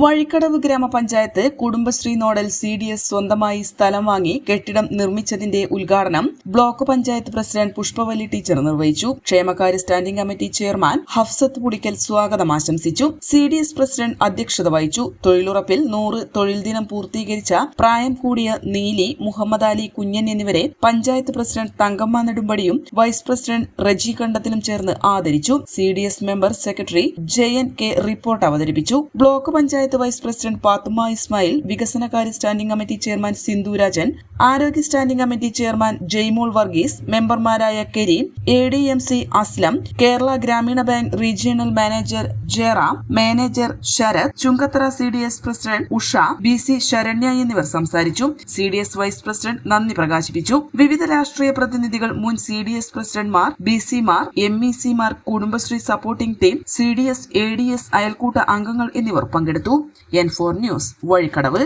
Vazhikkadavu ഗ്രാമപഞ്ചായത്ത് Kudumbashree nodal C D S സ്വന്തമായി സ്ഥലം വാങ്ങി കെട്ടിടം നിർമ്മിച്ചതിന്റെ ഉദ്ഘാടനം block panchayat president Pushpavalli teacher നിർവഹിച്ചു. ക്ഷേമകാര്യ standing committee chairman Hafsath Pudikkal സ്വാഗതം ആശംസിച്ചു. സി ഡി എസ് പ്രസിഡന്റ് അധ്യക്ഷത വഹിച്ചു. തൊഴിലുറപ്പിൽ നൂറ് തൊഴിൽ ദിനം പൂർത്തീകരിച്ച പ്രായം കൂടിയ നീലി മുഹമ്മദ് അലി കുഞ്ഞൻ എന്നിവരെ പഞ്ചായത്ത് പ്രസിഡന്റ് തങ്കമ്മ നെടുമ്പടിയും വൈസ് പ്രസിഡന്റ് റജി കണ്ടത്തിലും ചേർന്ന് ആദരിച്ചു. C D S member secretary Jayan K report അവതരിപ്പിച്ചു. Block panchayat vice president Pathumma Ismail വികസനകാര്യ standing committee chairman Sindhu Rajan ആരോഗ്യ standing committee chairman Jaimol Varghese മെമ്പർമാരായ Kareem A D M C Aslam Kerala Gramin Bank regional manager Jayaram manager Sarath Chungathara C D S president Usha B C Saranya എന്നിവർ സംസാരിച്ചു. C D S vice president നന്ദി പ്രകാശിപ്പിച്ചു. വിവിധ രാഷ്ട്രീയ പ്രതിനിധികൾ മുൻ C D S പ്രസിഡന്റ്മാർ B സിമാർ M E സിമാർ Kudumbashree supporting team C D S A D S അയൽക്കൂട്ട അംഗങ്ങൾ എന്നിവർ പങ്കെടുത്തു. N four news Vazhikkadavu